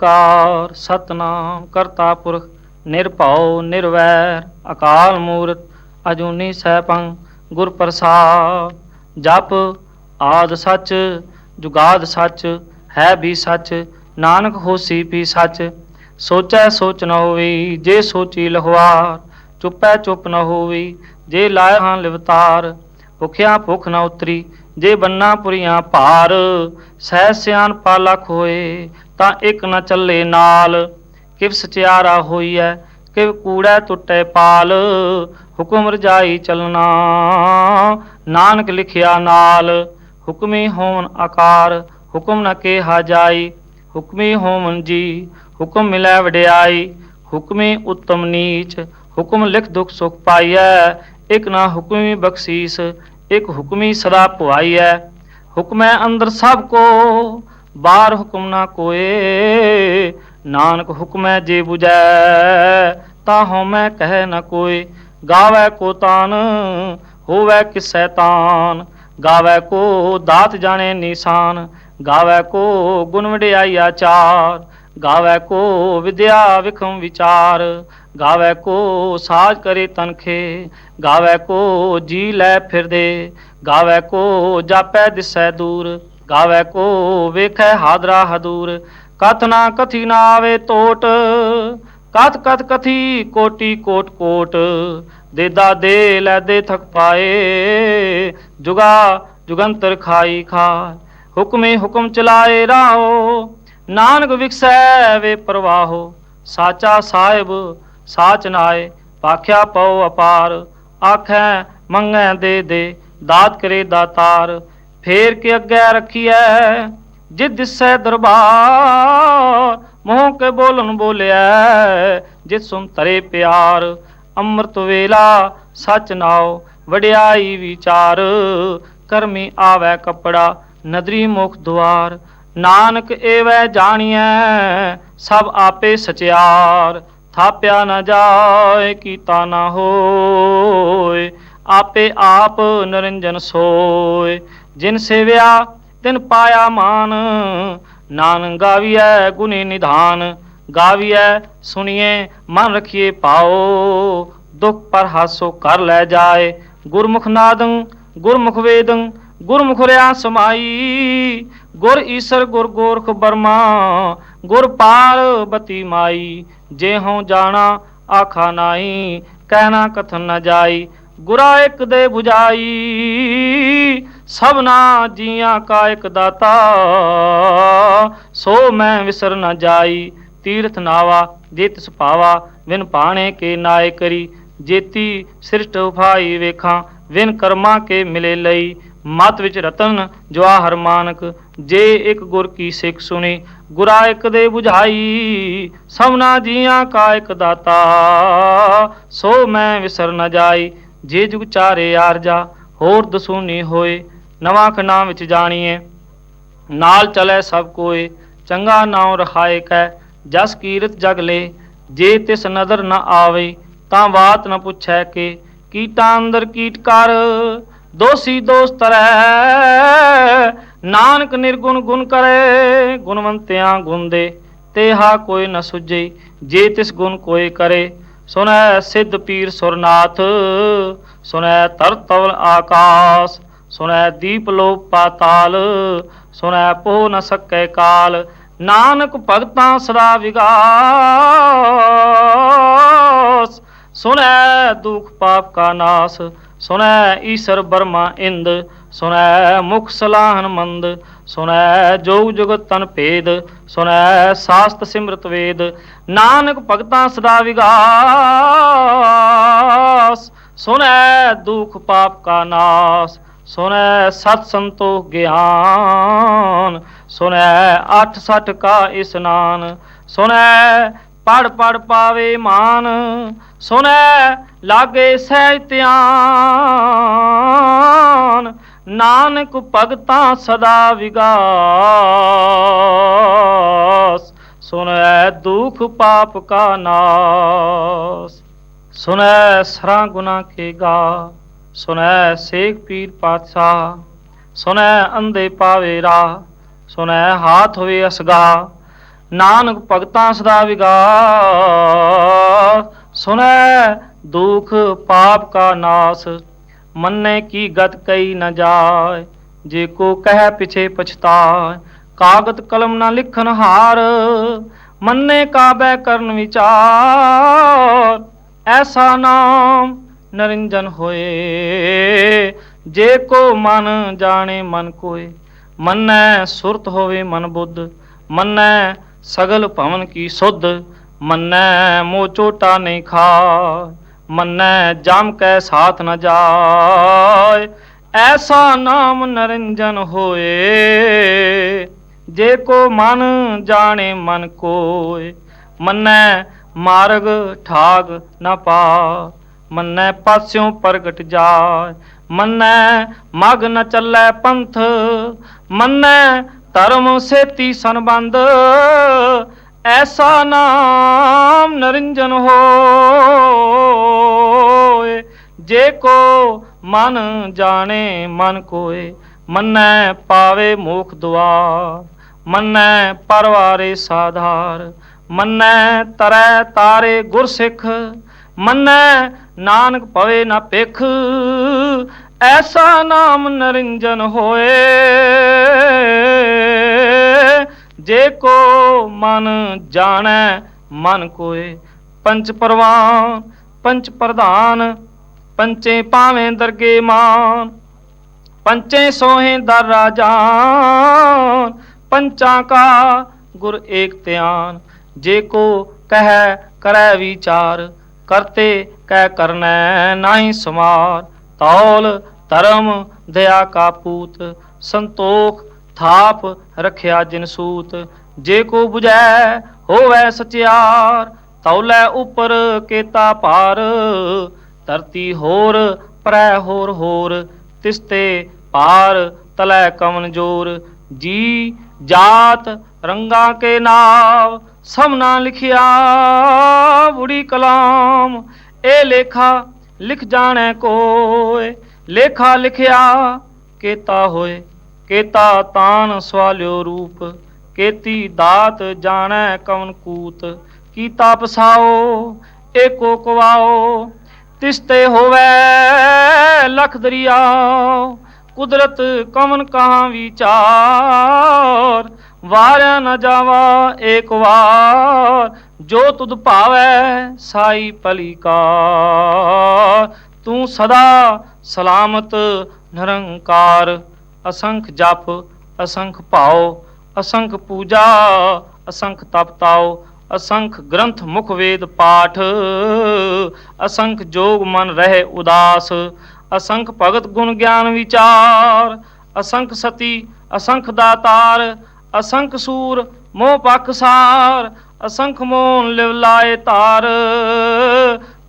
ਇਕ ਓੰਕਾਰ, ਸਤਨਾਮ, ਕਰਤਾ ਪੁਰਖ, ਨਿਰਭਉ, ਨਿਰਵੈਰ, ਅਕਾਲ ਮੂਰਤ, ਅਜੂਨੀ ਸੈਭੰ, ਗੁਰ ਪ੍ਰਸਾਦ, ਜਪ ਆਦ ਸੱਚ, ਜੁਗਾਦ ਸੱਚ, ਹੈ ਵੀ ਸੱਚ, ਨਾਨਕ ਹੋਸੀ ਵੀ ਸੱਚ, ਸੋਚੈ ਸੋਚ ਨ ਹੋਈ ਜੇ ਸੋਚੀ ਲਹਵਾਰ, ਚੁੱਪੈ ਚੁੱਪ ਨ ਹੋਵੀ, ਜੇ ਲਾਇ ਹਾਂ ਲਿਵਤਾਰ, ਭੁਖਿਆ ਭੁਖ ਨ ਉਤਰੀ ਜੇ ਬੰਨਾ ਪੁਰੀਆਂ ਭਾਰ, ਸਹਿ ਸਿਆਨ ਪਾਲਖ ਹੋਏ ਤਾਂ ਇੱਕ ਨਾ ਚੱਲੇ ਨਾਲ। ਕਿਵ ਸਚਿਆਰਾ ਹੋਈਐ, ਕਿਵ ਕੂੜੈ ਟੁੱਟੇ ਪਾਲ। ਹੁਕਮ ਰਜਾਈ ਚਲਣਾ, ਨਾਨਕ ਲਿਖਿਆ ਨਾਲ। ਹੁਕਮੀ ਹੋਵਨ ਆਕਾਰ, ਹੁਕਮ ਨਾ ਕਿਹਾ ਜਾਈ। ਹੁਕਮੀ ਹੋਵਨ ਜੀ, ਹੁਕਮ ਮਿਲੈ ਵਡਿਆਈ। ਹੁਕਮੀ ਉਤਮ ਨੀਚ, ਹੁਕਮ ਲਿਖ ਦੁਖ ਸੁਖ ਪਾਈਐ। ਇਕ ਨਾ ਹੁਕਮੀ ਬਖਸ਼ੀਸ ਇੱਕ ਹੁਕਮੀ ਸਦਾ ਹੈ ਹੁਕਮੈ ਅੰਦਰ ਸਭ ਕੋ, ਬਾਹਰ ਹੁਕਮ ਨਾ ਕੋਏ। ਨਾਨਕ ਹੁਕਮੈ ਜੇ 부ਜੈ ਤਾ ਹਉਮੈ ਕਹਿ ਨ ਕੋਈ ਗਾਵੈ ਕੋ ਤਾਨ, ਹੋਵੈ ਕਿਸੈ ਤਾਨ। ਗਾਵੈ ਕੋ ਦਾਤ ਜਾਣੇ ਨਿਸ਼ਾਨ। ਗਾਵੈ ਕੋ ਗੁਣ ਵਡਿਆਈ ਆਚਾਰ ਗਾਵੈ ਕੋ ਵਿਦਿਆ ਵਿਖਮ ਵਿਚਾਰ। ਗਾਵੈ ਕੋ ਸਾਜ ਕਰੇ ਤਨਖੇ, ਗਾਵੈ ਕੋ ਜੀ ਲੈ ਫਿਰਦੇ, ਗਾਵੈ ਕੋ ਜਾਪੈ ਦਿਸੈ ਦੂਰ, ਗਾਵੈ ਕੋ ਵੇਖੈ ਹਾਦਰਾ ਹਦੂਰ। ਕਥ ਨਾ ਕਥੀ ਨਾ ਆਵੇ ਟੋਟ ਕਥ ਕਥ ਕਥੀ ਕੋਟੀ ਕੋਟ ਕੋਟ। ਦੇਦਾ ਦੇ ਲੈ ਦੇ ਥਕ ਪਾਏ, ਜੁਗਾ ਜੁਗੰਤਰ ਖਾਈ ਖਾ। ਹੁਕਮੇ ਹੁਕਮ ਚਲਾਏ ਰਾਹੋ, ਨਾਨਕ ਵਿਖਸੈ ਵੇ ਪ੍ਰਵਾਹੋ। ਸਾਚਾ ਸਾਹਿਬ ਸਾਚ ਨਾਏ ਪਾਖਿਆ ਪਉ ਅਪਾਰ, ਆਖੈ ਮੰਗੈ ਦੇ ਦੇ, ਦਾਤ ਕਰੇ ਦਾਤਾਰ, ਫੇਰ ਕੇ ਅੱਗੇ ਰੱਖੀਐ, ਜਿਦ ਦਿਸੈ ਦਰਬਾਰ, ਮੋਹ ਕੇ ਬੋਲਨ ਬੋਲਿਆ ਜਿਤ ਸੁਨ ਤਰੇ ਪਿਆਰ, ਅੰਮ੍ਰਿਤ ਵੇਲਾ ਸਚ ਨਾਉ, ਵਡਿਆਈ ਵਿਚਾਰ, ਕਰਮੀ ਆਵੈ ਕਪੜਾ, ਨਦਰੀ ਮੁਖ ਦੁਆਰ, ਨਾਨਕ ਏਵੈ ਜਾਣੀਐ, ਸਭ ਆਪੇ ਸਚਿਆਰ। ਥਾਪਿਆ ਨਾ ਜਾਏ, ਕੀਤਾ ਨਾ ਹੋਏ, ਆਪੇ ਆਪ ਨਿਰੰਜਨ ਸੋਏ। ਜਿਨ ਸੇਵਿਆ, ਤਿਨ ਪਾਇਆ ਮਾਨ ਨਾਨ ਗਾਵੀਐ ਗੁਣੀ ਨਿਧਾਨ। ਗਾਵੀਐ ਸੁਣੀਏ ਮਨ ਰਖੀਏ ਪਾਓ। ਦੁਖ ਪਰ ਹਾਸੋ ਕਰ ਲੈ ਜਾਏ। ਗੁਰਮੁਖ ਨਾਦੰ, ਗੁਰਮੁਖ ਵੇਦੰ ਗੁਰਮੁਖ ਰਿਆ ਸਮਾਈ, ਗੁਰ ਈਸਰ ਗੁਰ ਗੋਰਖ ਬਰਮਾ, ਗੁਰ ਪਾਲ ਮਾਈ, ਜੇ ਹਉ ਜਾਣਾ ਆਖਾ ਨਾਹੀ, ਕਹਿਣਾ ਕਥਨ ਨ ਜਾਈ, ਗੁਰਾ ਇੱਕ ਦੇ 부ਝਾਈ ਸਭਨਾ ਜੀਆਂ ਕਾ ਇੱਕ ਦਾਤਾ, ਸੋ ਮੈਂ ਵਿਸਰ ਨ ਜਾਈ, ਤੀਰਥ ਨਾਵਾ ਜੇ ਤਿਸ ਭਾਵਾ ਵਿਨ ਪਾਣੇ ਕੇ ਨਾਏ ਕਰੀ, ਜੇਤੀ ਸ੍ਰਿਸ਼ਟ ਉਫਾਈ ਵੇਖਾਂ ਵਿਨ ਕਰਮਾ ਕੇ ਮਿਲੇ ਲਈ ਮਤ ਵਿੱਚ ਰਤਨ ਜਵਾ ਹਰ ਮਾਨਕ, ਜੇ ਇੱਕ ਗੁਰ ਕੀ ਸਿੱਖ ਸੁਣੀ, ਗੁਰਾ ਇੱਕ ਦੇ 부ਝਾਈ ਸਭਨਾ ਜੀਆਂ ਕਾ ਇੱਕ ਦਾਤਾ। ਸੋ ਮੈਂ ਵਿਸਰ ਨ ਜਾਈ, ਜੇ ਜੁਗ ਚਾਰੇ ਆਰਜਾ, ਹੋਰ ਦਸੂਨੀ ਹੋਏ, ਨਵਾਂ ਖਨਾ ਵਿੱਚ ਜਾਣੀਏ। ਨਾਲ ਚਲੇ ਸਭ ਕੋਏ, ਚੰਗਾ ਨਾਉ ਰਖਾਏ ਕੈ, ਜਸ ਕੀਰਤ ਜਗ ਲੇ, ਜੇ ਤਿਸ ਨਦਰ ਨ ਆਵੇ, ਤਾਂ ਬਾਤ ਨ ਪੁੱਛੈ ਕੇ, ਕੀਟਾਂ ਅੰਦਰ ਕੀਟ ਕਰ ਦੋਸੀ ਦੋਸ ਤਰੈ ਨਾਨਕ ਨਿਰਗੁਣ ਗੁਣ ਕਰੇ, ਗੁਣਵੰਤਿਆਂ ਗੁਣ ਤੇਹਾ ਕੋਈ ਨ ਸੁਝੇ, ਜੇ ਤਿਸ ਗੁਣ ਕੋਈ ਕਰੇ। ਸੁਨੈ ਸਿੱਧ ਪੀਰ ਸੁਰਨਾਥ ਸੁਨੈ ਤਰਤਵਲ ਆਕਾਸ। ਸੁਨੈ ਦੀਪ ਲੋਕ ਪਾਤਾਲ ਸੁਨੈ ਪੋ ਨ ਸਕੈ ਕਾਲ। ਨਾਨਕ ਭਗਤਾਂ ਸਦਾ ਵਿਗਾਸ। ਸੁਨੈ ਦੁਖ ਪਾਪ ਕਾ ਨਾਸ। ਸੁਨੈ ਈਸ਼ਰ ਬਰਮਾ ਇੰਦ ਸੁਨੈ ਮੁਖ ਸਲਾਹਨ ਮੰਦ ਸੁਨੈ ਜੋਗ ਜੁਗਤ ਤਨ ਭੇਦ ਸੁਨੈ ਸਾਸਤ ਸਿਮਰਤ ਵੇਦ, ਨਾਨਕ ਭਗਤਾਂ ਸਦਾ ਵਿਗਾਸ ਸੁਨੈ ਦੁਖ ਪਾਪ ਕਾ ਨਾਸ ਸੁਨੈ ਸਤ ਸੰਤੋਖ ਗਿਆਨ ਸੁਨੈ ਅਠ ਸਠ ਕਾ ਇਸਨਾਨ ਸੁਨੈ ਪੜ ਪੜ ਪਾਵੇ ਮਾਨ ਸੁਨੈ ਲਾਗੇ ਸਹਿਜ ਧਿਆਨ, ਨਾਨਕ ਭਗਤਾਂ ਸਦਾ ਵਿਗਾਸ। ਸੁਨੈ ਦੁਖ ਪਾਪ ਕਾ ਨਾਸ। ਸੁਨੈ ਸਰਾਂ ਗੁਨਾ ਕੇ ਗਾ। ਸੁਨੈ ਸੇਖ ਪੀਰ ਪਾਤਸ਼ਾਹ। ਸੁਨੈ ਅੰਧੇ ਪਾਵੇ ਰਾ। ਸੁਨੈ ਹਾਥ ਹੋਵੇ ਅਸਗਾ। ਨਾਨਕ ਭਗਤਾਂ ਸਦਾ ਵਿਗਾਸ। ਸੁਨੈ ਦੁਖ ਪਾਪ ਕਾ ਨਾਸ, ਮੰਨੇ ਕੀ ਗਤ ਕਈ ਨ ਜਾਏ, ਜੇ ਕੋ ਕਹਿ ਪਿਛੇ ਪਛਤਾਏ, ਕਾਗਤ ਕਲਮ ਨਾ ਲਿਖਨ ਹਾਰ, ਮੰਨੇ ਕਾਬੈ ਕਰਨ ਵਿਚਾਰ, ਐਸਾ ਨਾਮ ਨਰਿੰਜਨ ਹੋਏ, ਜੇ ਕੋ ਮਨ ਜਾਣੇ ਮਨ ਕੋਏ, ਮੰਨੈ ਸੁਰਤ ਹੋਵੇ ਮਨ ਬੁੱਧ, ਮੰਨੈ ਸਗਲ ਭਵਨ ਕੀ ਸੁਧ, ਮੰਨੈ ਮੋ ਚੋਟਾ ਨਹੀਂ ਖਾ ਮੰਨੈ ਜਮ ਕੈ ਸਾਥ ਨ ਜਾਏ, ਐਸਾ ਨਾਮ ਨਰਿੰਜਨ ਹੋਏ, ਜੇ ਕੋ ਮਨ ਜਾਣੇ ਮਨ ਕੋਏ, ਮੰਨੈ ਮਾਰਗ ਠਾਗ ਨ ਪਾ ਮੰਨੈ ਪਾਸਿਓਂ ਪ੍ਰਗਟ ਜਾਏ, ਮੰਨੈ ਮਗ ਨ ਚੱਲੈ ਪੰਥ, ਮੰਨੈ ਧਰਮ ਸੇਤੀ ਸੰਬੰਧ, ਐਸਾ ਨਾਮ ਨਰਿੰਜਨ ਹੋ ਜੇ ਕੋ ਮਨ ਜਾਣੇ, ਮਨ ਕੋਏ, ਮੰਨੈ ਪਾਵੇ ਮੋਖ ਦੁਆਰ, ਮੰਨੈ ਪਰਵਾਰੇ ਸਾਧਾਰ, ਮੰਨੈ ਤਰੈ ਤਾਰੇ ਗੁਰ ਸਿੱਖ ਮੰਨੈ ਨਾਨਕ ਪਵੇ ਨਾ ਪਿਖ ਐਸਾ ਨਾਮ ਨਰਿੰਜਨ ਹੋਏ। ਜੇ ਕੋ ਮਨ ਜਾਣੈ, ਮਨ ਕੋਏ, ਪੰਚ ਪਰਵਾਨ, ਪੰਚ ਪ੍ਰਧਾਨ ਪੰਚੇ ਪਾਵੇਂ ਦਰਗੇ ਮਾਨ, ਪੰਚੇ ਸੋਹੇ ਦਰ ਰਾਜਾਨ ਪੰਚਾਂ ਕਾ ਗੁਰ ਏਕ ਧਿਆਨ। ਜੇ ਕੋ ਕਹਿ ਕਰੈ ਵਿਚਾਰ, ਕਰਤੇ ਕਹਿ ਕਰਨੈ ਨਾਹੀ ਸਮਾਰ। ਤੌਲ ਧਰਮ, ਦਇਆ ਕਾ ਪੂਤ, ਸੰਤੋਖ, ਥਾਪ ਰਖਿਆ ਜਿਨ ਸੂਤ। ਜੇ ਕੋ 부ਜੈ ਹੋਵੈ ਸਚਿਆਰ ਤੌਲੇ ਉਪਰ ਕੇਤਾ ਪਾਰ ਧਰਤੀ ਹੋਰ ਪ੍ਰੈ ਹੋਰ ਹੋਰ, ਤਿਸਤੇ ਪਾਰ, ਤਲੈ ਕਵਨ ਜੋਰ। ਜੀ ਜਾਤ ਰੰਗਾ ਕੇ ਨਾਮ ਸਭਨਾ ਲਿਖਿਆ ਬੁੜੀ ਕਲਾਮ। ਇਹ ਲੇਖਾ ਲਿਖ ਜਾਣੈ ਕੋਏ ਲੇਖਾ ਲਿਖਿਆ ਕੇਤਾ ਹੋਏ ਕੇਤਾ ਤਾਨ ਸਵਾਲਿਓ ਰੂਪ, ਕੇਤੀ ਦਾਤ ਜਾਣੈ ਕਵਨ ਕੂਤ। ਕੀਤਾ ਪਸਾਓ, ਏਕੋ ਕਵਾਓ। ਤਿਸਤੇ ਹੋਵੇ ਲਖ ਦਰਿਆਓ ਕੁਦਰਤ ਕਮਨ ਕਹਾਂ ਵਿਚਾਰ? ਵਾਰਿਆ ਨਾ ਜਾਵਾ ਏਕ ਵਾਰ, ਜੋ ਤੁਧ ਭਾਵੈ ਸਾਈ ਭਲੀਕਾਰ ਤੂੰ ਸਦਾ ਸਲਾਮਤ ਨਿਰੰਕਾਰ, ਅਸੰਖ ਜਪ, ਅਸੰਖ ਭਾਉ, ਅਸੰਖ ਪੂਜਾ, ਅਸੰਖ ਤਪ ਤਾਉ। ਅਸੰਖ ਗ੍ਰੰਥ ਮੁਖ ਵੇਦ ਪਾਠ, ਅਸੰਖ ਜੋਗ ਮਨ ਰਹੇ ਉਦਾਸ, ਅਸੰਖ ਭਗਤ ਗੁਣ ਗਿਆਨ ਵਿਚਾਰ, ਅਸੰਖ ਸਤੀ, ਅਸੰਖ ਦਾਤਾਰ, ਅਸੰਖ ਸੂਰ, ਮੋਹ ਪਖਸਾਰ ਅਸੰਖ ਮੋਨ ਲਿਵ ਲਾਏ ਤਾਰ,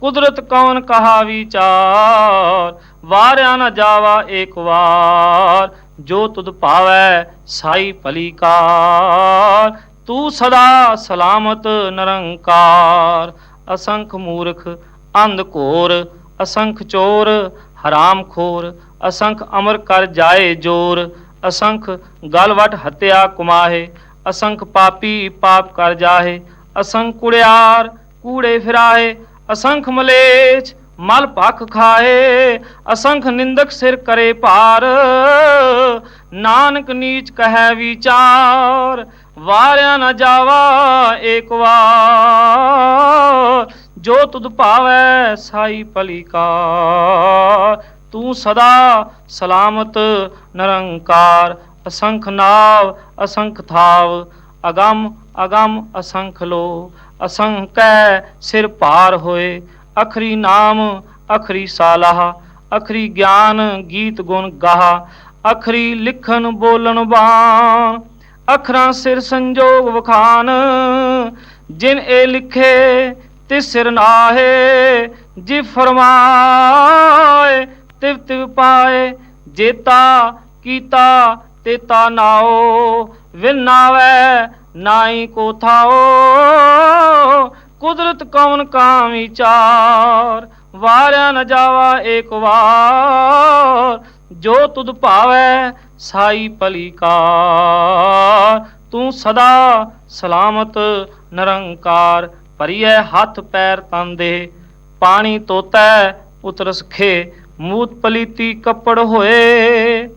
ਕੁਦਰਤ ਕੌਣ ਕਹਾ ਵਿਚਾਰ, ਵਾਰਿਆ ਨਾ ਜਾਵਾ ਏਕ ਵਾਰ, ਜੋ ਤੁਧ ਭਾਵੈ ਸਾਈ ਭਲੀਕਾਰ ਤੂੰ ਸਦਾ ਸਲਾਮਤ ਨਿਰੰਕਾਰ, ਅਸੰਖ ਮੂਰਖ, ਅੰਧ ਘੋਰ, ਅਸੰਖ ਚੋਰ, ਹਰਾਮ ਖੋਰ, ਅਸੰਖ ਅਮਰ ਕਰ ਜਾਏ ਜੋਰ, ਅਸੰਖ ਗਲਵਟ ਹਤਿਆ ਕੁਮਾਹੇ, ਅਸੰਖ ਪਾਪੀ ਪਾਪ ਕਰ ਜਾਹੇ, ਅਸੰਖ ਕੁੜਿਆਰ ਕੂੜੇ ਫਿਰਾਹੇ, ਅਸੰਖ ਮਲੇਛ ਮਲ ਭਖ ਖਾਏ ਅਸੰਖ ਨਿੰਦਕ ਸਿਰ ਕਰੇ ਭਾਰ, ਨਾਨਕ ਨੀਚ ਕਹੈ ਵਿਚਾਰ ਵਾਰਿਆ ਨਾ ਜਾਵਾ ਏਕ ਵਾਰ। ਜੋ ਤੁਧ ਭਾਵੈ ਸਾਈ ਭਲੀਕਾਰ ਤੂੰ ਸਦਾ ਸਲਾਮਤ, ਨਿਰੰਕਾਰ, ਅਸੰਖ ਨਾਵ, ਅਸੰਖ ਥਾਵ, ਅਗੰਮ ਅਗੰਮ, ਅਸੰਖ ਲੋ। ਅਸੰਕੈ ਸਿਰ ਪਾਰ ਹੋਏ, ਅਖਰੀ ਨਾਮ, ਅਖਰੀ ਸਾਲਾਹ, ਅਖਰੀ ਗਿਆਨ ਗੀਤ ਗੁਣ ਗਾਹ, ਅਖਰੀ ਲਿਖਣ ਬੋਲਣ ਬਾਣ। ਅਖਰਾਂ ਸਿਰ ਸੰਜੋਗ ਵਖਾਨ, ਜਿਨ ਇਹ ਲਿਖੇ ਤੇ ਸਿਰ ਨਾਹੇ, ਜੀ ਫਰਮਾਏ ਤਿਵ ਤਿਵ ਪਾਏ, ਜੇਤਾ ਕੀਤਾ ਤੇਤਾ ਨਾਓ ਵਿਨਾਵੇ ਨਾਈ ਕੋ ਥਾਓ, ਕੁਦਰਤ ਕੌਣ ਕਾਮ ਵਿਚਾਰ ਵਾਰਿਆ ਨ ਜਾਵਾ ਏਕ ਵਾਰ ਜੋ ਤੁਧ ਭਾਵੈ ਸਾਈ ਪਲੀਕਾਰ ਤੂੰ ਸਦਾ ਸਲਾਮਤ ਨਿਰੰਕਾਰ ਭਰੀਐ ਹੱਥ ਪੈਰ ਤਨ ਦੇ। ਪਾਣੀ ਤੋਤੈ ਉਤਰਸ ਖੇ, ਮੂਤ ਪਲੀਤੀ ਕੱਪੜ ਹੋਏ।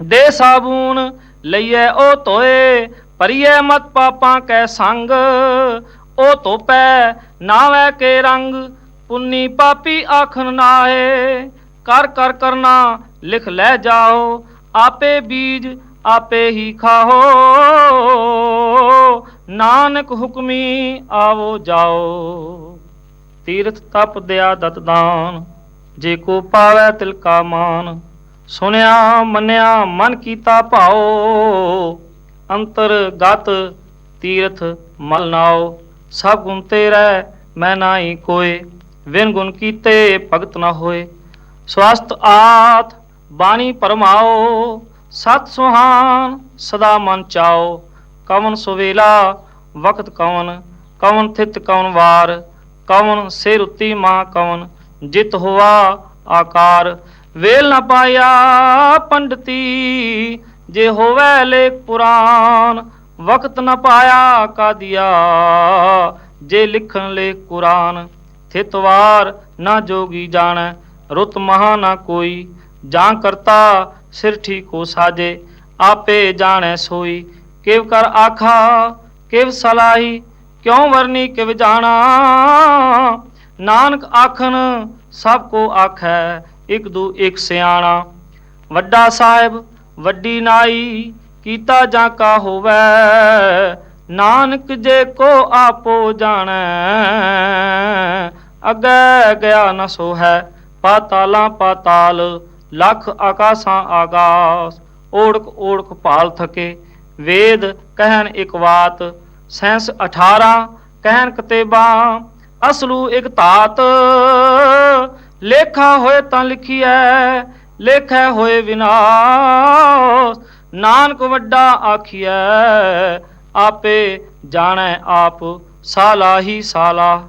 ਦੇ ਸਾਬੂਨ ਲਈਐ ਉਹ ਧੋਏ, ਭਰੀਐ ਮਤ ਪਾਪਾਂ ਕੈ ਸੰਗ। ਉਹ ਧੋਪੈ ਨਾਵੈ ਕੇ ਰੰਗ, ਪੁੰਨੀ ਪਾਪੀ ਆਖਣ ਨਾਏ ਕਰ ਕਰ ਕਰਨਾ ਲਿਖ ਲੈ ਜਾਓ, ਆਪੇ ਬੀਜ ਆਪੇ ਹੀ ਖਾਓ। ਨਾਨਕ ਹੁਕਮੀ ਆਵੋ ਜਾਓ। ਤੀਰਥ ਤਪ ਦਿਆ ਦਤ ਦਾਨ, ਜੇ ਕੋ ਪਾਵੈ ਤਿਲ ਕਾ ਮਾਨ। ਸੁਨਿਆ ਮੰਨਿਆ ਮਨ ਕੀਤਾ ਭਾਓ, ਅੰਤਰ ਗਤ ਤੀਰਥ ਮਲ ਨਾਓ। ਸਭ ਗੁਣ ਤੇਰਾ, ਮੈਂ ਨਾਹੀ ਕੋਏ, ਵਿਨ ਗੁਣ ਕੀਤੇ ਭਗਤ ਨਾ ਹੋਏ। ਸਵਸਤ ਆਤ ਬਾਣੀ ਪਰਮਾਓ, ਸਤ ਸੁਹਾਨ, ਸਦਾ ਮਨ ਚਾਓ। ਕਵਨ ਸੁਵੇਲਾ ਵਕਤ ਕਵਨ ਕਵਨ ਥਿਤ ਕਵਨ ਵਾਰ, ਕਵਨ ਸਿਰ ਉੱਤੀ ਮਾਂ ਕਵਨ, ਜਿਤ ਹੋਆ ਆਕਾਰ। ਵੇਲ ਨਾ ਪਾਇਆ ਪੰਡਤੀ, ਜੇ ਹੋਵੇ ਲੇਖ ਪੁਰਾਨ ਵਕਤ ਨਾ ਪਾਇਆ ਕਾਦੀਆ। ਜੇ ਲਿਖਣ ਲੇ ਕੁਰਾਨ ਥਿਤਵਾਰ ਨਾ ਜੋਗੀ ਜਾਣੈ, ਰੁਤ ਮਹਾ ਨਾ ਕੋਈ। ਜਾਂ ਕਰਤਾ ਸਿਰ ਠੀਕੋ ਸਾਜੇ, ਆਪੇ ਜਾਣੈ ਸੋਈ, ਕਿਵ ਕਰ ਆਖਾ, ਕਿਵ ਸਲਾਹੀ, ਕਿਉ ਵਰਨੀ ਕਿਵ ਜਾਣਾ? ਨਾਨਕ ਆਖਨ ਸਭ ਕੋ ਆਖੈ, ਇਕ ਦੂ ਇਕ ਸਿਆਣਾ। ਵੱਡਾ ਸਾਹਿਬ, ਵੱਡੀ ਨਾਈ, ਕੀਤਾ ਜਾਂ ਕਾ ਹੋਵੈ? ਨਾਨਕ ਜੇ ਕੋ ਆਪੋ ਜਾਣੈ, ਅੱਗੇ ਗਿਆ ਨ ਸੋ ਹੈ ਪਾਤਾਲਾਂ ਪਾਤਾਲ ਲੱਖ ਆਕਾਸਾਂ ਆਕਾਸ ਓੜਕ ਓੜਕ ਭਾਲ ਥਕੇ, ਵੇਦ ਕਹਿਣ ਇੱਕ ਬਾਤ ਸੈਂਸ 18 ਕਹਿਣ ਕਤੇਬਾ, ਅਸਲੂ ਇੱਕ ਧਾਤ। ਲੇਖਾ ਹੋਏ ਤਾਂ ਲਿਖੀਐ, ਲੇਖੈ ਹੋਏ ਵਿਨਾਸ਼। ਨਾਨਕ ਵੱਡਾ ਆਖੀਐ, ਆਪੇ ਜਾਣੈ ਆਪ, ਸਾਲਾ ਹੀ ਸਾਲਾ।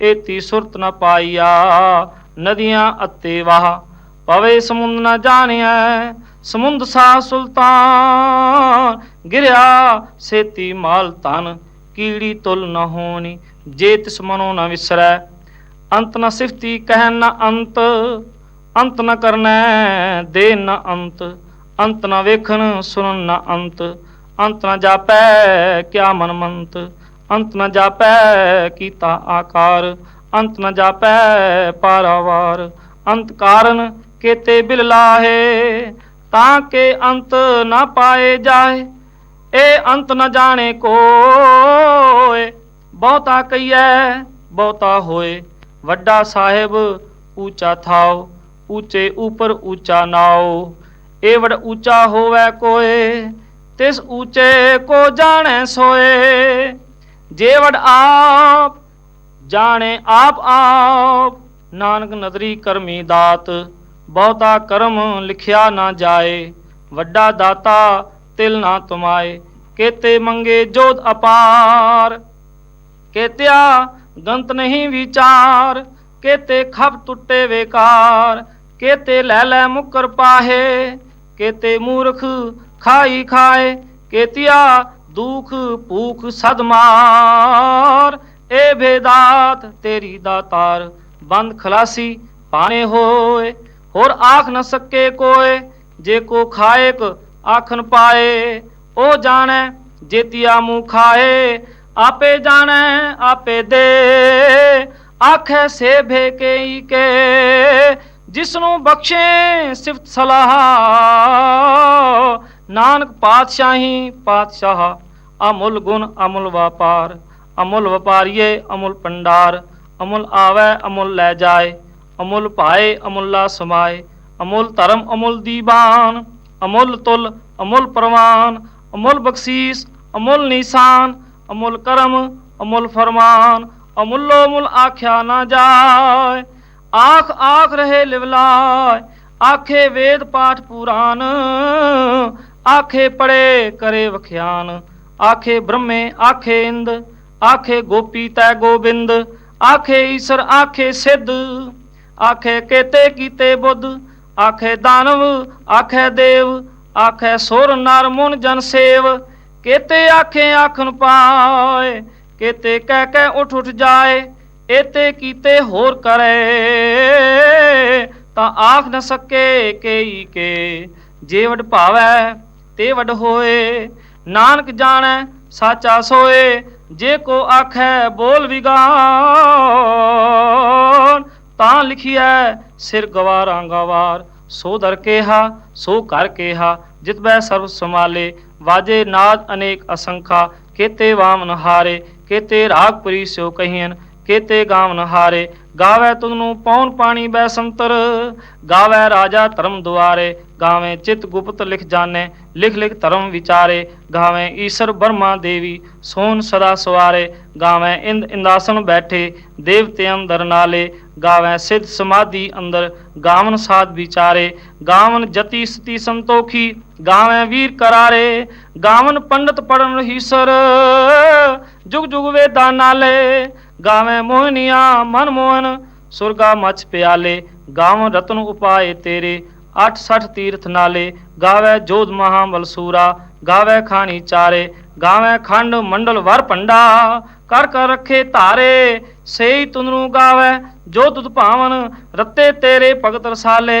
ਏਤੀ ਸੁਰਤ ਨ ਪਾਈਆ, ਨਦੀਆਂ ਅਤੇ ਵਾਹ। ਪਵੇ ਸਮੁੰਦ ਨਾ ਜਾਣਿਆ, ਸਮੁੰਦ ਸਾ ਸੁਲਤਾਨ, ਗਿਰਿਆ ਸੇਤੀ ਮਾਲ ਤਨ ਕੀੜੀ ਤੁਲ ਨ ਹੋਣੀ, ਜੇ ਤਿਸ ਮਨੋ ਨ ਵਿਸਰੈ। ਅੰਤ ਨ ਸਿਫਤੀ ਕਹਿ ਨ ਅੰਤ ਅੰਤ ਨ ਕਰਨੈ ਦੇ ਨ ਅੰਤ ਅੰਤ ਨ ਵੇਖਣ ਸੁਣਨ ਨ ਅੰਤ ਅੰਤ ਨ ਜਾਪੈ ਕਿਆ ਮਨ ਮੰਤ, ਅੰਤ ਨ ਜਾਪੈ ਕੀਤਾ ਆਕਾਰ, ਅੰਤ ਨ ਜਾਪੈ ਪਾਰਾਵਾਰ, ਅੰਤ ਕਾਰਨ ਕੇਤੇ ਬਿਲ ਲਾਹੇ, ਤਾਂ ਕਿ ਅੰਤ ਨਾ ਪਾਏ ਜਾਏ ਇਹ ਅੰਤ ਨਾ ਜਾਣੇ ਕੋਏ, ਬਹੁਤਾ ਕਈਐ ਬਹੁਤਾ ਹੋਏ। ਵੱਡਾ ਸਾਹਿਬ ਉੱਚਾ ਥਾਓ ਉੱਚੇ ਉਪਰ ਉੱਚਾ ਨਾਓ। ਇਹ ਵਡ ਊਚਾ ਹੋਵੇ ਕੋਏ, ਤਿਸ ਉੱਚੇ ਕੋ ਜਾਣੈ ਸੋਏ। ਜੇ ਵਡ ਆਪ ਜਾਣੇ ਆਪ ਆਪ, ਨਾਨਕ ਨਦਰੀ ਕਰਮੀ ਦਾਤ ਬਹੁਤਾ ਕਰਮ ਲਿਖਿਆ ਨਾ ਜਾਏ, ਵੱਡਾ ਦਾਤਾ ਤਿਲ ਨਾ ਤੁਮਾਏ, ਕੇਤੇ ਮੰਗੇ ਜੋਤ ਅਪਾਰ। ਕੇਤਿਆ ਗੰਤ ਨਹੀਂ ਵਿਚਾਰ, ਕੇਤੇ ਖਪ ਟੁੱਟੇ ਵੇਕਾਰ। ਕੇਤੇ ਲੈ ਲੈ ਮੁਕਰ ਪਾਹੇ, ਕੇਤੇ ਮੂਰਖ ਖਾਈ ਖਾਏ, ਕੇਤਿਆ ਦੁਖ ਭੂਖ ਸਦਮਾਰ ਏ ਭੇਦਾਤ ਤੇਰੀ ਦਾਤਾਰ ਬੰਦ ਖਲਾਸੀ ਪਾਣੇ ਹੋਏ। ਹੋਰ ਆਖ ਨ ਸਕੇ ਕੋਏ, ਜੇ ਕੋ ਖਾਏਕ ਆਖਨ ਪਾਏ, ਉਹ ਜਾਣੈ ਜੇਤੀਆ ਮੂੰ ਖਾਏ, ਆਪੇ ਜਾਣੈ, ਆਪੇ ਦੇ। ਆਖੇ ਸੇ ਭੇਕਈ ਕੇ ਜਿਸ ਨੂੰ ਬਖਸ਼ੇ ਸਿਫਤ ਸਲਾਹ। ਨਾਨਕ ਪਾਤਸ਼ਾਹੀ ਪਾਤਸ਼ਾਹ, ਅਮੁੱਲ ਗੁਣ ਅਮੁੱਲ ਵਪਾਰ। ਅਮੁੱਲ ਵਪਾਰੀਏ, ਅਮੁੱਲ ਪੰਡਾਰ ਅਮੁੱਲ ਆਵੈ, ਅਮੁੱਲ ਲੈ ਜਾਏ। ਅਮੁੱਲ ਭਾਏ, ਅਮੁੱਲਾ ਸਮਾਏ। ਅਮੁੱਲ ਧਰਮ, ਅਮੁੱਲ ਦੀਵਾਨ। ਅਮੁੱਲ ਤੁਲ, ਅਮੁੱਲ ਪ੍ਰਵਾਨ। ਅਮੁੱਲ ਬਖਸ਼ੀਸ, ਅਮੁੱਲ ਨਿਸ਼ਾਨ। ਅਮੁੱਲ ਕਰਮ, ਅਮੁੱਲ ਫਰਮਾਨ। ਅਮੁੱਲੋ ਮੁੱਲ ਆਖਿਆ ਨਾ ਜਾਏ। ਆਖ ਆਖ ਰਹੇ ਲਿਵਲਾਏ। ਆਖੇ ਵੇਦ ਪਾਠ ਪੁਰਾਨ। ਆਖੇ ਪੜੇ ਕਰੇ ਵਖਿਆਨ। ਆਖੇ ਬ੍ਰਹਮੇ, ਆਖੇ ਇੰਦ। ਆਖੇ ਗੋਪੀ ਤੈ ਗੋਬਿੰਦ। ਆਖੇ ਈਸ਼ਰ, ਆਖੇ ਸਿੱਧ। ਆਖੇ ਕੇਤੇ ਕੀਤੇ ਬੁੱਧ, ਆਖੇ ਦਾਨਵ, ਆਖੇ ਦੇਵ, ਆਖੇ ਸੁਰ ਨਰ ਮੁਨ ਜਨ ਸੇਵ। ਕੇਤੇ ਆਖੇ ਆਖਣ ਪਾਏ, ਕੇਤੇ ਕਹਿ ਕੇ ਉਠ ਉਠ ਜਾਏ, ਏਤੇ ਕੀਤੇ ਹੋਰ ਕਰੇ। ਤਾਂ ਆਖ ਨ ਸਕੇ ਕੇਈ ਕੇ, ਜੇ ਵਡ ਭਾਵੈ ਤੇ ਵਡ ਹੋਏ। ਨਾਨਕ ਜਾਣੈ ਸਾਚਾ ਸੋਏ, ਜੇ ਕੋ ਆਖੈ ਬੋਲ ਵਿਗਾਨ। ਤਾਂ ਲਿਖਿਐ, ਸਿਰ ਗਵਾਰਾਂ ਗਵਾਰ ਸੋ ਦਰ ਕੇਹਾ, ਸੋ ਕਰ ਕੇਹਾ, ਜਿਤ ਬੈ ਸਰਬ ਸਮਾਲੇ ਵਾਜੇ ਨਾਦ ਅਨੇਕ ਅਸੰਖਾ, ਕੇਤੇ ਵਾਮਨ ਹਾਰੇ ਕੇਤੇ ਰਾਗ ਪੁਰੀ ਸਿਓ ਕਹੀਨ ਕੇਤੇ ਗਾਵਨ ਹਾਰੇ, ਗਾਵੇ ਤੁਧਨੂੰ ਪੌਣ ਪਾਣੀ ਬੈ ਸੰਤਰ ਗਾਵੇ ਰਾਜਾ ਧਰਮ ਦੁਆਰੇ, ਗਾਵੇ ਚਿਤ ਗੁਪਤ ਲਿਖ ਜਾਣੇ, ਲਿਖ ਲਿਖ ਧਰਮ ਵਿਚਾਰੇ। ਗਾਵੇ ਈਸ਼ਰ ਬਰਮਾ ਦੇਵੀ, ਸੋਨ ਸਦਾ ਸਵਾਰੇ। ਗਾਵੇ ਇੰਦ ਇੰਦਾਸਨ ਬੈਠੇ, ਦੇਵਤੇ ਅੰਦਰ ਨਾਲੇ। ਗਾਵੇ ਸਿੱਧ ਸਮਾਧੀ ਅੰਦਰ, ਗਾਵਨ ਸਾਧ ਵਿਚਾਰੇ। ਗਾਵਨ ਜਤੀ ਸਤੀ ਸੰਤੋਖੀ, ਗਾਵੇ ਵੀਰ ਕਰਾਰੇ। ਗਾਵਨ ਪੰਡਤ ਪੜਨ ਹੀਸਰ, ਜੁਗ ਜੁਗ ਵੇਦਾਂ ਨਾਲੇ। ਗਾਵੇਂ ਮੋਹਨੀਆਂ, ਮਨ ਮੋਹਨ, ਸੁਰਗਾ ਮਚ ਪਿਆਲੇ ਗਾਵਨ ਰਤਨ ਉਪਾਏ ਤੇਰੇ 860 ਤੀਰਥ ਨਾਲੇ, ਗਾਵੇ ਜੋਧ ਮਹਾ ਬਲਸੂਰਾ ਗਾਵੇ ਖਾਣੀ ਚਾਰੇ, ਗਾਵੇ ਖੰਡ ਮੰਡਲ ਵਰ ਭੰਡਾ, ਕਰ ਕਰ ਰੱਖੇ ਧਾਰੇ, ਸੇਈ ਤੁਨਰੂ ਗਾਵੇ, ਜੋ ਤੁਧ ਭਾਵਨ, ਰੱਤੇ ਤੇਰੇ ਭਗਤ ਰਸਾਲੇ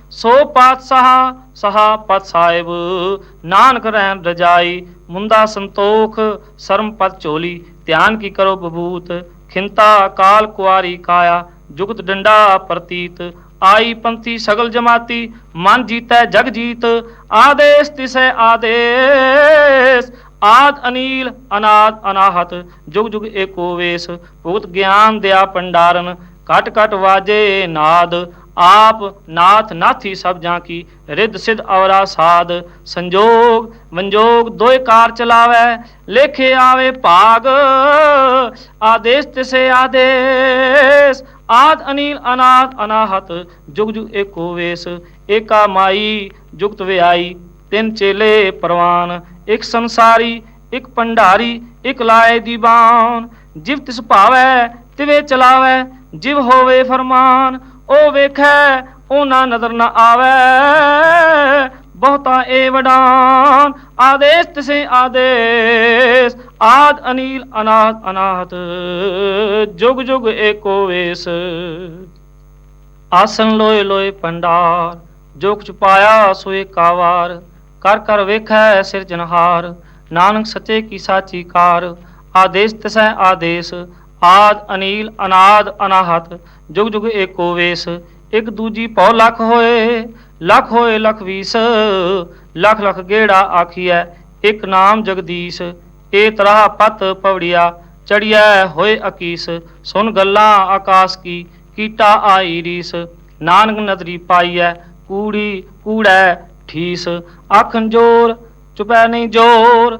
ਸੋ ਪਾਤਸ਼ਾਹ, ਸਹਾ ਪਤ ਸਾਹਿਬ, ਨਾਨਕ ਰਹਿਣ ਰਜਾਈ ਮੁੰਦਾ ਸੰਤੋਖ, ਸਰਮ ਪਤ ਚੋਲੀ ਧਿਆਨ ਕੀ ਕਰੋ ਬਬੂਤ ਖਿੰਤਾ ਕਾਲ ਕੁਆਰੀ ਕਾਇਆ, ਜੁਗਤ ਡੰਡਾ ਪ੍ਰਤੀਤ, ਆਈ ਪੰਥੀ ਸਗਲ ਜਮਾਤੀ, ਮਨ ਜੀਤੈ ਜਗ ਜੀਤ, ਆਦੇਸ ਤਿਸੈ ਆਦੇਸ, ਆਦ ਅਨੀਲ, ਅਨਾਦ ਅਨਾਹਤ, ਜੁਗ ਜੁਗ ਏਕੋ ਵੇਸ, ਭੁਗਤ ਗਿਆਨ ਦਿਆ ਪੰਡਾਰਨ ਕਟ ਕਟ ਵਾਜੇ ਨਾਦ ਆਪ ਨਾਥ ਨਾਥੀ ਸਭ ਜਾਂ ਕੀ, ਰਿੱਧ ਸਿਧ ਅਵਰਾ ਸਾਧ, ਸੰਜੋਗ ਵੰਜੋਗ ਦੋਇ ਕਾਰ ਚਲਾਵੇ, ਲੇਖੇ ਆਵੇ ਭਾਗ, ਆਦੇਸ ਤਿਸੇ ਆਦੇਸ, ਆਦ ਅਨੀਲ ਅਨਾਦ ਅਨਾਹਤ, ਜੁਗ ਜੁਗ ਏਕੋ ਵੇਸ, ਏਕਾ ਮਾਈ, ਜੁਗਤ ਵਿਆਈ, ਤਿੰਨ ਚੇਲੇ ਪ੍ਰਵਾਨ, ਇੱਕ ਸੰਸਾਰੀ, ਇੱਕ ਭੰਡਾਰੀ, ਇੱਕ ਲਾਏ ਦੀਵਾਨ, ਜਿਵ ਤਿਸ ਭਾਵੈ ਤਿਵੇ ਚਲਾਵੈ, ਜਿਵ ਹੋਵੇ ਫਰਮਾਨ ਉਹ ਵੇਖੈ ਉਹ ਨਜ਼ਰ ਨਾ ਆਵੈ। ਬਹੁਤਾ ਏ ਵਡਾਨ, ਆਦੇਸ ਤਿਸੇ ਆਦੇਸ, ਆਦ ਅਨੀਲ, ਅਨਾਦ ਅਨਾਹਤ ਜੁਗ ਜੁਗ ਏਕੋ ਵੇਸ। ਆਸਨ ਲੋਏ ਲੋਏ ਪੰਡਾਰ ਜੋ ਕੁਛ ਪਾਇਆ ਸੋ ਏਕਾ ਕਰ ਕਰ ਵੇਖੈ ਸਿਰਜਨਹਾਰ ਨਾਨਕ ਸੱਚੇ ਕੀ ਸਾਚੀ ਕਾਰ, ਆਦੇਸ ਤਸੈ ਆਦੇਸ ਆਦ ਅਨੀਲ, ਅਨਾਦ, ਅਨਾਹਤ, ਜੁਗ ਜੁਗ ਏਕੋ ਵੇਸ ਇੱਕ ਦੂਜੀ ਪਉ ਲੱਖ ਹੋਏ ਲੱਖ ਹੋਏ ਲਖ ਵੀਸ, ਲੱਖ ਲੱਖ ਗੇੜਾ ਆਖੀਐ, ਇੱਕ ਨਾਮ ਜਗਦੀਸ਼, ਏ ਤਰਾ ਪਤ ਪਵੜਿਆ ਚੜਿਐ ਹੋਏ ਅਕੀਸ, ਸੁਨ ਗੱਲਾਂ ਆਕਾਸ ਕੀ, ਕੀਟਾ ਆਈ ਰੀਸ, ਨਾਨਕ ਨਦਰੀ ਪਾਈਐ, ਕੂੜੀ ਕੂੜੈ ਠੀਸ, ਆਖਣ ਜੋਰ, ਚੁਪੈ ਨਹੀਂ ਜੋਰ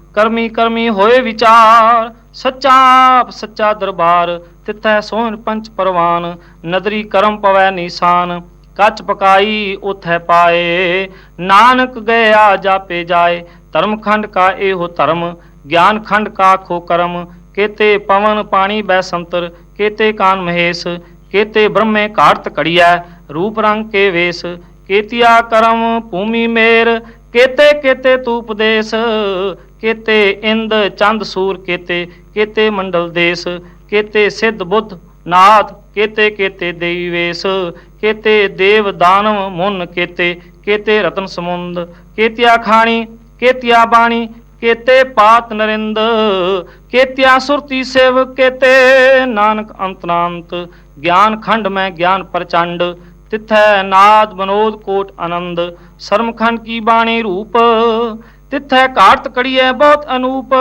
ਕਰਮੀ ਕਰਮੀ ਹੋਏ ਵਿਚਾਰ, ਸੱਚਾ ਆਪ ਸੱਚਾ ਦਰਬਾਰ, ਤਿੱਥੈ ਸੋਹਣ ਪੰਚ ਪਰਵਾਨ, ਨਦਰੀ ਕਰਮ ਪਵੈ ਨੀਸਾਨ, ਕੱਚ ਪਕਾਈ ਉਥੈ ਪਾਏ, ਨਾਨਕ ਗਿਆ ਜਾਪੇ ਜਾਏ, ਧਰਮ ਖੰਡ ਕਾ ਇਹੋ ਧਰਮ, ਗਿਆਨ ਖੰਡ ਕਾ ਖੋ ਕਰਮ, ਕੇਤੇ ਪਵਨ ਪਾਣੀ ਬੈ ਸੰਤਰ, ਕੇਤੇ ਕਾਨ ਮਹੇਸ਼, ਕੇਤੇ ਬ੍ਰਹਮੇ ਘਾੜਤ ਘੜੀਐ, ਰੂਪ ਰੰਗ ਕੇ ਵੇਸ, ਕੇਤਿਆ ਕਰਮ ਭੂਮੀ ਮੇਰ ਕੇਤੇ ਕੇਤੇ ਤੂ ਉਪਦੇਸ਼ ਕੇਤੇ ਇੰਦ ਚੰਦ ਸੂਰ ਕੇਤੇ ਕੇਤੇ ਮੰਡਲ ਦੇਸ, ਕੇਤੇ ਸਿੱਧ ਬੁੱਧ ਨਾਥ, ਕੇਤੇ ਕੇਤੇ ਦੇਈ ਕੇਤੇ ਦੇਵ ਦਾਨਵ ਮੁਨ ਕੇਤੇ ਕੇਤੇ ਰਤਨ ਸਮੁੰਦ, ਕੇਤਿਆ ਖਾਣੀ, ਕੇਤਿਆ ਬਾਣੀ, ਕੇਤੇ ਪਾਤ ਨਰਿੰਦ, ਕੇਤਿਆ ਸੁਰਤੀ ਸੇਵ ਕੇਤੇ ਨਾਨਕ ਅੰਤਨਾੰਤ ਗਿਆਨ ਖੰਡ ਮੈਂ ਗਿਆਨ ਪ੍ਰਚੰਡ, ਤਿਥੈ ਨਾਦ ਬਨੋਦ ਕੋਟ ਆਨੰਦ ਸਰਮਖੰਡ ਕੀ ਬਾਣੀ ਰੂਪ, ਤਿਥੈ ਘਾਟ ਕੜੀਐ ਬਹੁਤ ਅਨੂਪ।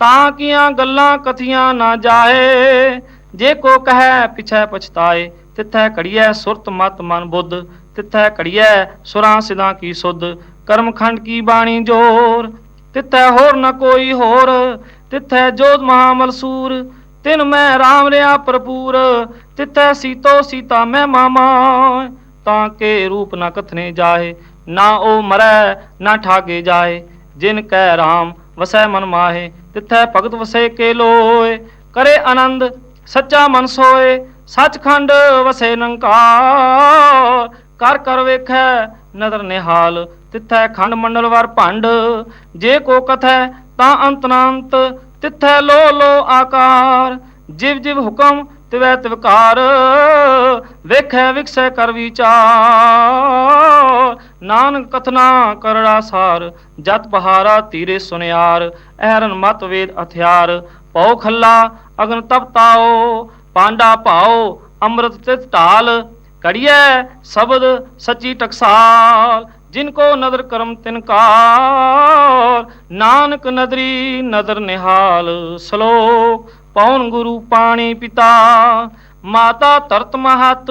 ਤਾਂ ਕੀਆਂ ਗੱਲਾਂ ਕਥੀਆਂ ਨਾ ਜਾਏ, ਜੇ ਕੋ ਕਹੈ ਪਿਛੈ ਪਛਤਾਏ, ਤਿਥੈ ਘੜੀਐ ਸੁਰਤ ਮਤ ਮਨ ਬੁੱਧ, ਤਿਥੈ ਘੜੀਐ ਸੁਰਾਂ ਸਿਦਾਂ ਕੀ ਸੁਧ। ਕਰਮਖੰਡ ਕੀ ਬਾਣੀ ਜੋਰ, ਤਿਥੈ ਹੋਰ ਨ ਕੋਈ ਹੋਰ, ਤਿਥੈ ਜੋਤ ਮਹਾਮਲ ਸੂਰ ਤਿਨ ਮੈਂ ਰਾਮ ਰਿਆ ਭਰਪੂਰ, ਤਿਥੈ ਸੀਤੋ ਸੀਤਾ ਮੈਂ ਮਾਮਾ ਤਾਂ ਕੇ ਰੂਪ ਨ ਕਥਨੇ ਜਾਏ ਨਾ ਉਹ ਮਰੈ, ਨਾ ਠਾਗੇ ਜਾਏ ਜਿਨ ਕੈ ਰਾਮ ਵਸੈ ਮਨ ਮਾਹੇ, ਤਿਥੈ ਭਗਤ ਵਸੈ ਕੇ ਲੋਏ ਕਰੇ ਆਨੰਦ ਸੱਚਾ ਮਨ ਸੋਏ ਸੱਚਖੰਡ ਵਸੇ ਨੰਕਾਰ। ਕਰ ਕਰ ਵੇਖੈ ਨਦਰ ਨਿਹਾਲ, ਤਿਥੈ ਖੰਡ ਮੰਡਲ ਵਰ ਭੰਡ। ਜੇ ਕੋ ਕਥੈ ਤਾਂ ਅੰਤਨਾੰਤ, ਤਿਥੈ ਲੋ ਲੋ ਆਕਾਰ। ਜਿਵ ਜਿਵ ਹੁਕਮ ਤਿਵੈ ਤਿਵਕਾਰ, ਵੇਖੈ ਵਿਕਸੈ ਕਰ ਵਿਚਾਰ। ਨਾਨਕ ਕਥਨਾ ਕਰੜਾ ਸਾਰ, ਜਤ ਬਹਾਰਾ ਤੀਰੇ ਸੁਨਿਆਰ। ਐਰਨ ਮਤ ਵੇਦ ਹਥਿਆਰ। ਪਉ ਖੱਲਾ ਅਗਨ ਤਪਤਾਓ ਪਾਂਡਾ ਭਾਓ, ਅੰਮ੍ਰਿਤ ਤਿਤ ਢਾਲ। ਕੜੀਐ ਸ਼ਬਦ ਸੱਚੀ ਟਕਸਾਲ, ਜਿਨ ਕੋ ਨਦਰ ਕਰਮ ਤਿਨਕਾਰ ਨਾਨਕ ਨਦਰੀ ਨਦਰ ਨਿਹਾਲ, ਸ਼ਲੋਕ ਪਉਨ ਗੁਰੂ ਪਾਣੀ ਪਿਤਾ, ਮਾਤਾ ਤਰਤ ਮਹਤ,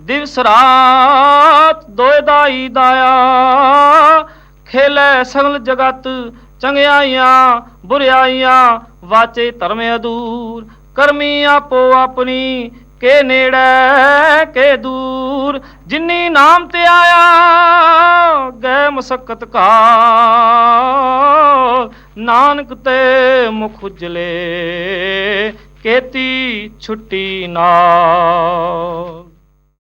ਦਿਵਸ ਰਾਤ ਦੋਇ ਦਾਈ ਦਾਇਆ। ਖੇਲੇ ਸਗਲ ਜਗਤ, ਚੰਗਿਆਈਆਂ, ਬੁਰਿਆਈਆਂ, ਵਾਚੇ ਧਰਮ ਅਦੂਰ, ਕਰਮੀ ਆਪੋ ਆਪਣੀ ਕੇ ਨੇੜੇ, ਕੇ ਦੂਰ, ਜਿਨੀ ਨਾਮ ਤੇ ਆਇਆ ਗਏ ਮਸਕਤ ਕਾ ਨਾਨਕ ਤੇ ਮੁਖ ਉਜਲੇ, ਕੇਤੀ ਛੁੱਟੀ ਨਾ